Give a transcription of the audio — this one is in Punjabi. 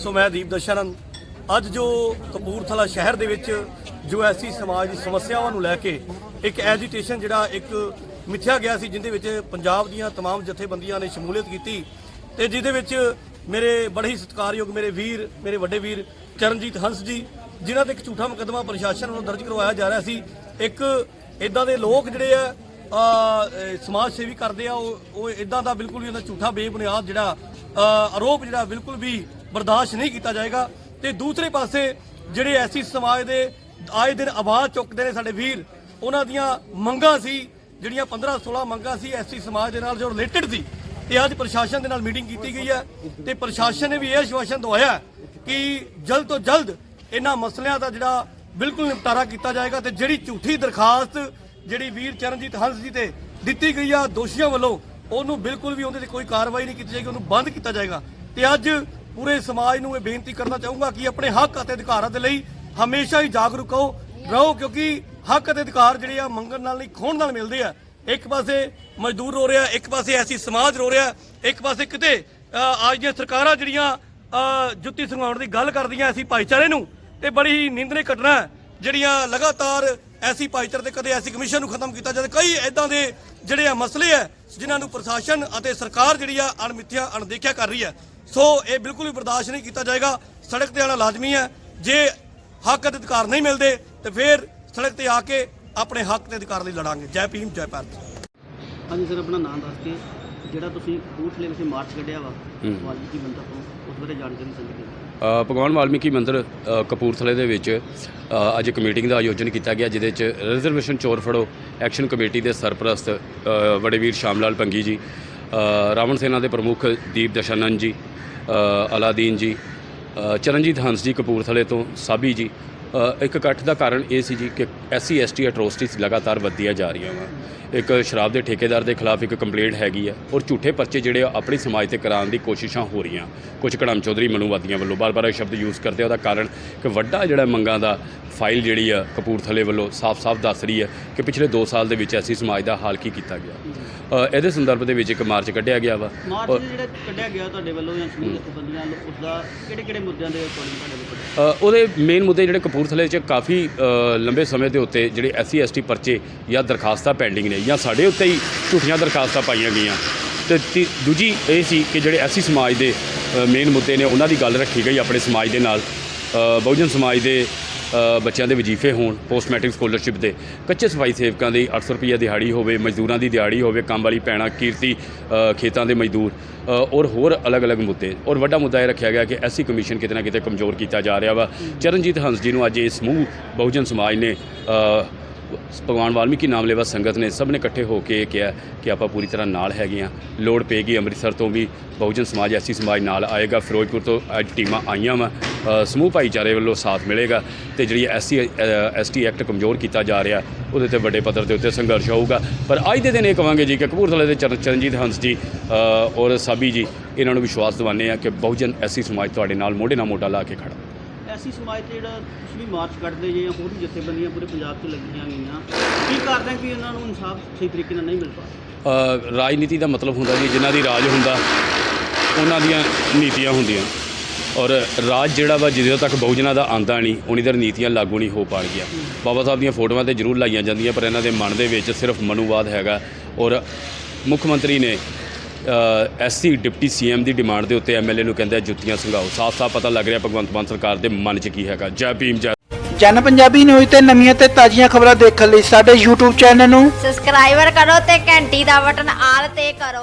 ਸੋ ਮੈਂ ਦੀਪ ਦਰਸ਼ਨਨ ਅੱਜ ਜੋ ਕਪੂਰਥਲਾ ਸ਼ਹਿਰ ਦੇ ਵਿੱਚ ਜੋ ਐਸੀ ਸਮਾਜ ਦੀ ਸਮੱਸਿਆਵਾਂ ਨੂੰ ਲੈ ਕੇ ਇੱਕ ਐਜੀਟੇਸ਼ਨ ਜਿਹੜਾ ਇੱਕ ਮਿੱਥਿਆ ਗਿਆ ਸੀ ਜਿੰਦੇ ਵਿੱਚ ਪੰਜਾਬ ਦੀਆਂ तमाम ਜਥੇਬੰਦੀਆਂ ਨੇ ਸ਼ਮੂਲੀਅਤ ਕੀਤੀ ਤੇ ਜਿਹਦੇ ਵਿੱਚ ਮੇਰੇ ਬੜੇ ਹੀ ਸਤਿਕਾਰਯੋਗ ਮੇਰੇ ਵੀਰ ਮੇਰੇ ਵੱਡੇ ਵੀਰ ਚਰਨਜੀਤ ਹੰਸ ਜੀ ਜਿਨ੍ਹਾਂ ਤੇ ਇੱਕ ਝੂਠਾ ਮੁਕੱਦਮਾ ਪ੍ਰਸ਼ਾਸਨ ਵੱਲੋਂ ਦਰਜ ਕਰਵਾਇਆ ਜਾ ਰਿਹਾ ਸੀ ਇੱਕ ਇਦਾਂ ਦੇ ਲੋਕ ਜਿਹੜੇ ਆ ਅ, ਇਹ ਸਮਾਜ ਸੇਵੀ ਕਰਦੇ ਆ ਉਹ ਉਹ ਇਦਾਂ ਦਾ ਬਿਲਕੁਲ ਵੀ ਉਹਨਾਂ ਝੂਠਾ ਬੇਬੁਨਿਆਦ ਜਿਹੜਾ ਅ, ਆਰੋਪ ਜਿਹੜਾ ਬਿਲਕੁਲ ਵੀ ਬਰਦਾਸ਼ਤ ਨਹੀਂ ਕੀਤਾ ਜਾਏਗਾ। ਤੇ ਦੂਸਰੇ ਪਾਸੇ ਜਿਹੜੇ ਐਸੀ ਸਮਾਜ ਦੇ ਆਏ ਦਿਨ ਆਵਾਜ਼ ਚੁੱਕਦੇ ਨੇ ਸਾਡੇ ਵੀਰ, ਉਹਨਾਂ ਦੀਆਂ ਮੰਗਾਂ ਸੀ, ਜਿਹੜੀਆਂ 15 16 ਮੰਗਾਂ ਸੀ ਐਸੀ ਸਮਾਜ ਦੇ ਨਾਲ ਜੋ ਰਿਲੇਟਡ ਸੀ। ਤੇ ਅੱਜ ਪ੍ਰਸ਼ਾਸਨ ਦੇ ਨਾਲ ਮੀਟਿੰਗ ਕੀਤੀ ਗਈ ਹੈ। ਤੇ ਪ੍ਰਸ਼ਾਸਨ ਨੇ ਵੀ ਇਹ ਆਸ਼ਵਾਸਨ ਦਵਾਇਆ ਕਿ ਜਲਦ ਤੋਂ ਜਲਦ ਇਹਨਾਂ ਮਸਲਿਆਂ ਦਾ ਜਿਹੜਾ ਬਿਲਕੁਲ ਨਿਪਟਾਰਾ ਕੀਤਾ ਜਾਏਗਾ ਤੇ ਜਿਹੜੀ ਝੂਠੀ ਦਰਖਾਸਤ ਜਿਹੜੀ ਵੀਰ ਚਰਨਜੀਤ ਹੰਸ ਜੀ ਤੇ ਦਿੱਤੀ ਗਈ ਆ ਦੋਸ਼ੀਆਂ ਵੱਲੋਂ, ਉਹਨੂੰ ਬਿਲਕੁਲ ਵੀ ਉਹਦੇ ਤੇ ਕੋਈ ਕਾਰਵਾਈ ਨਹੀਂ ਕੀਤੀ ਜਾਏਗੀ, ਉਹਨੂੰ ਬੰਦ ਕੀਤਾ ਜਾਏਗਾ। ਤੇ ਅੱਜ ਪੂਰੇ ਸਮਾਜ ਨੂੰ ਇਹ ਬੇਨਤੀ ਕਰਨਾ ਚਾਹੂੰਗਾ ਕਿ ਆਪਣੇ ਹੱਕ ਅਤੇ ਅਧਿਕਾਰਾਂ ਦੇ ਲਈ ਹਮੇਸ਼ਾ ਹੀ ਜਾਗਰੂਕ ਰਹੋ ਰਹੋ ਕਿਉਂਕਿ ਹੱਕ ਅਤੇ ਅਧਿਕਾਰ ਜਿਹੜੇ ਆ ਮੰਗਣ ਨਾਲ ਨਹੀਂ, ਖੋਣ ਨਾਲ ਮਿਲਦੇ ਆ। ਇੱਕ ਪਾਸੇ ਮਜ਼ਦੂਰ ਰੋ ਰਿਹਾ, ਇੱਕ ਪਾਸੇ ਐਸੀ ਸਮਾਜ ਰੋ ਰਿਹਾ, ਇੱਕ ਪਾਸੇ ਕਿਤੇ ਅੱਜ ਦੀਆਂ ਸਰਕਾਰਾਂ ਜਿਹੜੀਆਂ ਜੁੱਤੀ ਸੰਘਾਉਣ ਦੀ ਗੱਲ ਕਰਦੀਆਂ ਐਸੀ ਭਾਈਚਾਰੇ ਨੂੰ, ਤੇ ਬੜੀ ਹੀ ਨਿੰਦਣੇ ਘਟਨਾ ਹੈ, ਜਿਹੜੀਆਂ ਲਗਾਤਾਰ ਐਸੀ ਭਾਈਚਾਰੇ ਤੇ ਕਦੇ ਐਸੀ ਕਮਿਸ਼ਨ ਨੂੰ ਖਤਮ ਕੀਤਾ ਜਾਵੇ। ਕਈ ਐਦਾਂ ਦੇ ਜਿਹੜੇ ਆ ਮਸਲੇ ਆ, ਜਿਨ੍ਹਾਂ ਨੂੰ ਪ੍ਰਸ਼ਾਸਨ ਅਤੇ ਸਰਕਾਰ ਜਿਹੜੀ ਆ ਅਣਮਿੱਥਿਆ, ਅਣਦੇਖਿਆ ਕਰ ਰਹੀ ਹੈ ਸੋ ਇਹ ਬਿਲਕੁਲ ਵੀ ਬਰਦਾਸ਼ਤ ਨਹੀਂ ਕੀਤਾ ਜਾਏਗਾ। ਸੜਕ ਤੇ ਆਣਾ ਲਾਜ਼ਮੀ ਹੈ ਜੇ ਹੱਕ ਅਤੇ ਅਧਿਕਾਰ ਨਹੀਂ ਮਿਲਦੇ, ਤੇ ਫਿਰ ਸੜਕ ਤੇ ਆ ਕੇ ਆਪਣੇ ਹੱਕ ਤੇ ਅਧਿਕਾਰ ਲਈ ਲੜਾਂਗੇ। ਜੈ ਭੀਮ, ਜੈ ਭਾਰਤ। ਹਾਂਜੀ, ਸਰ, ਆਪਣਾ ਨਾਮ ਦੱਸ ਕੇ ਜਿਹੜਾ ਤੁਸੀਂ ਕਪੂਰਥਲੇ ਵਿਖੇ ਮਾਰਚ ਕੱਢਿਆ ਵਾ ਵਾਲਮੀਕੀ ਮੰਦਰ ਤੋਂ ਉਸ ਬਾਰੇ ਜਾਣਕਾਰੀ ਸਾਂਝੀ ਕਰੋ ਅ, ਭਗਵਾਨ ਵਾਲਮੀਕੀ ਮੰਦਿਰ ਅ, ਕਪੂਰਥਲੇ ਦੇ ਵਿੱਚ ਅ, ਅੱਜ ਇੱਕ ਮੀਟਿੰਗ ਦਾ ਆਯੋਜਨ ਕੀਤਾ ਗਿਆ ਜਿਹਦੇ ਚ ਰਿਜ਼ਰਵੇਸ਼ਨ ਚੋਰ ਫੜੋ ਐਕਸ਼ਨ ਕਮੇਟੀ ਦੇ ਸਰਪ੍ਰਸਤ ਅ, ਵੜੇਵੀਰ ਸ਼ਾਮਲਾਲ ਪੰਗੀ ਜੀ ਅ, ਰਾਵਣ ਸੈਨਾ ਦੇ ਪ੍ਰਮੁੱਖ ਦੀਪ ਦਸ਼ਾਨੰਦ ਜੀ ਅ, ਅਲਾਦੀਨ ਜੀ ਅ, ਚਰਨਜੀਤ ਹੰਸ ਜੀ ਕਪੂਰਥਲੇ ਤੋਂ ਸਾਬੀ ਜੀ। ਅ, ਇੱਕ ਇਕੱਠ ਦਾ ਕਾਰਨ ਇਹ ਸੀ ਜੀ ਕਿ ਐਸਸੀ ਐਸਟੀ ਅਟਰੋਸਿਟੀਜ਼ ਲਗਾਤਾਰ ਵੱਧਦੀਆਂ ਜਾ ਰਹੀਆਂ ਵਾ। ਇੱਕ ਸ਼ਰਾਬ ਦੇ ਠੇਕੇਦਾਰ ਦੇ ਖਿਲਾਫ ਇੱਕ ਕੰਪਲੇਂਟ ਹੈਗੀ ਆ ਔਰ ਝੂਠੇ ਪਰਚੇ ਜਿਹੜੇ ਆ ਆਪਣੀ ਸਮਾਜ ਤੇ ਕਰਾਉਣ ਦੀ ਕੋਸ਼ਿਸ਼ਾਂ ਹੋ ਰਹੀਆਂ। ਕੁਝ ਕੜਮ ਚੌਧਰੀ ਮਨੂਵਾਦੀਆਂ ਵੱਲੋਂ ਬਾਰ-ਬਾਰ ਇਹ ਸ਼ਬਦ ਯੂਜ਼ ਕਰਦੇ ਆ। ਉਹਦਾ ਕਾਰਨ ਕਿ ਵੱਡਾ ਜਿਹੜਾ ਮੰਗਾਂ ਦਾ ਫਾਈਲ ਜਿਹੜੀ ਆ ਕਪੂਰਥਲੇ ਵੱਲੋਂ ਸਾਫ਼-ਸਾਫ਼ ਦੱਸ ਰਹੀ ਹੈ ਕਿ ਪਿਛਲੇ 2 ਸਾਲ ਦੇ ਵਿੱਚ ਐਸੀ ਸਮਾਜ ਦਾ ਹਾਲ ਕੀ ਕੀਤਾ ਗਿਆ। ਅ, ਇਹਦੇ ਸੰਦਰਭ ਦੇ ਵਿੱਚ ਇੱਕ ਮਾਰਚ ਕੱਢਿਆ ਗਿਆ ਵਾ। ਮਾਰਚ ਔਰ- ਜਿਹੜਾ ਕੱਢਿਆ ਗਿਆ ਤੁਹਾਡੇ ਵੱਲੋਂ ਜਾਂ ਸਮੂਹ ਜਥੇਬੰਦੀਆਂ ਵੱਲੋਂ ਉਸ ਦਾ ਕਿਹੜੇ ਕਿਹੜੇ ਮੁੱਦਿਆਂ ਦੇ ਅਕੋਰਡਿੰਗ ਤੁਹਾਡੇ ਵੱਲੋਂ ਕੱਢਿਆ? ਅ, ਉਹਦੇ ਮੇਨ ਮੁੱਦੇ ਜਿਹੜੇ ਕਪੂਰਥਲੇ 'ਚ ਕਾਫੀ ਅ, ਲੰਬੇ ਸਮੇਂ ਦੇ ਉੱਤੇ ਜਿਹੜੇ ਐਸਸੀ ਐਸਟੀ ਪਰਚੇ ਜਾਂ ਦਰਖਾਸਤਾਂ ਪੈਂਡਿੰਗ ਨੇ ਜਾਂ ਸਾਡੇ ਉੱਤੇ ਹੀ ਝੂਠੀਆਂ ਦਰਖਾਸਤਾਂ ਪਾਈਆਂ ਗਈਆਂ। ਤੇ ਤੀ- ਦੂਜੀ ਇਹ ਸੀ ਕਿ ਜਿਹੜੇ ਐਸੀ ਸਮਾਜ ਦੇ ਮੇਨ ਮੁੱਦੇ ਨੇ ਉਹਨਾਂ ਦੀ ਗੱਲ ਰੱਖੀ ਗਈ ਆਪਣੇ ਸਮਾਜ ਦੇ ਨਾਲ। ਅ, ਬਹੁਜਨ ਸਮਾਜ ਦੇ ਬੱਚਿਆਂ ਦੇ ਵਜ਼ੀਫੇ ਹੋਣ ਪੋਸਟ ਮੈਟ੍ਰਿਕ ਸਕਾਲਰਸ਼ਿਪ ਦੇ। ਕੱਚੇ ਸਫ਼ਾਈ ਸੇਵਕਾਂ ਦੀ 800 ਰੁਪਏ ਦਿਹਾੜੀ ਹੋਵੇ, ਮਜ਼ਦੂਰਾਂ ਦੀ ਦਿਹਾੜੀ ਹੋਵੇ, ਕੰਮ ਵਾਲੀ ਪੈਣਾ ਕੀਰਤੀ ਖੇਤਾਂ ਦੇ ਮਜ਼ਦੂਰ ਔਰ ਹੋਰ ਅਲੱਗ-ਅਲੱਗ ਮੁੱਦੇ। ਔਰ ਵੱਡਾ ਮੁੱਦਾ ਇਹ ਰੱਖਿਆ ਗਿਆ ਕਿ ਐਸੀ ਕਮਿਸ਼ਨ ਕਿਤੇ ਨਾ ਕਿਤੇ ਕਮਜ਼ੋਰ ਕੀਤਾ ਜਾ ਰਿਹਾ ਵਾ। ਚਰਨਜੀਤ ਹੰਸ ਜੀ ਨੂੰ ਅੱਜ ਇਹ ਸਮੂਹ, ਬਹੁਜਨ ਸਮਾਜ ਨੇ ਭਗਵਾਨ ਵਾਲਮੀਕੀ ਨਾਮ ਲੈਵਾ ਸੰਗਤ ਨੇ ਸਭ ਨੇ ਇਕੱਠੇ ਹੋ ਕੇ ਇਹ ਕਿਹਾ ਕਿ ਆਪਾਂ ਪੂਰੀ ਤਰ੍ਹਾਂ ਨਾਲ ਹੈਗੇ ਹਾਂ। ਲੋੜ ਪਏਗੀ ਅੰਮ੍ਰਿਤਸਰ ਤੋਂ ਵੀ ਬਹੁਜਨ ਸਮਾਜ ਐਸੀ ਸਮਾਜ ਨਾਲ ਆਏਗਾ। ਫਿਰੋਜ਼ਪੁਰ ਤੋਂ ਅੱਜ ਟੀਮਾਂ ਆਈਆਂ ਵਾ। ਸਮੂਹ ਭਾਈਚਾਰੇ ਵੱਲੋਂ ਸਾਥ ਮਿਲੇਗਾ ਤੇ ਜਿਹੜੀ ਐਸਸੀ ਐਸਟੀ ਐਕਟ ਕਮਜ਼ੋਰ ਕੀਤਾ ਜਾ ਰਿਹਾ, ਉਹਦੇ ਤੇ ਵੱਡੇ ਪੱਧਰ ਦੇ ਉੱਤੇ ਸੰਘਰਸ਼ ਹੋਊਗਾ। ਪਰ ਅੱਜ ਦੇ ਦਿਨ ਇਹ ਕਵਾਂਗੇ ਜੀ ਕਿ ਕਪੂਰਥਲੇ ਦੇ ਚਰਨ- ਚਰਨਜੀਤ ਹੰਸ ਜੀ ਔਰ ਸਾਬੀ ਜੀ, ਇਹਨਾਂ ਨੂੰ ਵਿਸ਼ਵਾਸ ਦਿਵਾਉਂਦੇ ਆ ਕਿ ਬਹੁਜਨ ਐਸੀ ਸਮਾਜ ਤੁਹਾਡੇ ਨਾਲ ਮੋਢੇ ਨਾਲ ਮੋਢਾ ਲਾ ਕੇ ਖੜਾ। ਐਸੀ ਸਮਾਜ ਤੇ ਜਿਹੜਾ ਤੁਸੀਂ ਵੀ ਮਾਰਚ ਕੱਢਦੇ ਜੇ ਜਾਂ ਹੋਰ ਵੀ ਜਥੇਬੰਦੀਆਂ ਪੂਰੇ ਪੰਜਾਬ 'ਚ ਲੱਗੀਆਂ ਗਈਆਂ ਕੀ ਕਰਦੇ ਕਿ ਉਹਨਾਂ ਨੂੰ ਇਨਸਾਫ ਸਹੀ ਤਰੀਕੇ ਨਾਲ ਨਹੀਂ ਮਿਲ ਪਾ ਅ, ਰਾਜਨੀਤੀ ਦਾ ਮਤਲਬ ਹੁੰਦਾ ਜੀ ਜਿਨ੍ਹਾਂ ਦੀ ਰਾਜ ਹੁੰਦਾ ਉਹਨਾਂ ਦੀਆਂ ਨੀਤੀਆਂ ਹੁੰਦੀਆਂ। ਔਰ ਰਾਜ ਜਿਹੜਾ ਵਾ ਜਦੋਂ ਤੱਕ ਬਹੁਜਨਾਂ ਦਾ ਆਂਦਾ ਨਹੀਂ ਉਨੀ ਦਰ ਨੀਤੀਆਂ ਲਾਗੂ ਨਹੀਂ ਹੋ ਪਾਣਗੀਆਂ। ਬਾਬਾ ਸਾਹਿਬ ਦੀਆਂ ਫੋਟੋਆਂ ਤੇ ਜ਼ਰੂਰ ਲਾਈਆਂ ਜਾਂਦੀਆਂ ਪਰ ਇਹਨਾਂ ਦੇ ਮਨ ਦੇ ਵਿੱਚ ਸਿਰਫ ਮਨੂਵਾਦ ਹੈਗਾ। ਔਰ ਮੁੱਖ ਮੰਤਰੀ ਨੇ ਐਸਸੀ ਡਿਪਟੀ ਸੀਐਮ ਦੀ ਡਿਮਾਂਡ ਦੇ ਉੱਤੇ ਐਮਐਲਏ ਨੂੰ ਕਹਿੰਦੇ ਜੁੱਤੀਆਂ ਸੰਘਾਓ। ਸਾਫ਼-ਸਾਫ਼ ਪਤਾ ਲੱਗ ਰਿਹਾ ਭਗਵੰਤ ਮਾਨ ਸਰਕਾਰ ਦੇ ਮਨ 'ਚ ਕੀ ਹੈਗਾ। ਜੈ ਭੀਮ ਜੈ ਜਨ ਪੰਜਾਬੀ ਨਿਊਜ਼ ਤੇ ਨਵੀਆਂ ਤੇ ਤਾਜ਼ੀਆਂ ਖਬਰਾਂ ਦੇਖਣ ਲਈ ਸਾਡੇ YouTube ਚੈਨਲ ਨੂੰ ਸਬਸਕ੍ਰਾਈਬਰ ਕਰੋ ਤੇ ਘੰਟੀ ਦਾ ਬਟਨ ਆਲ ਤੇ ਕਰੋ।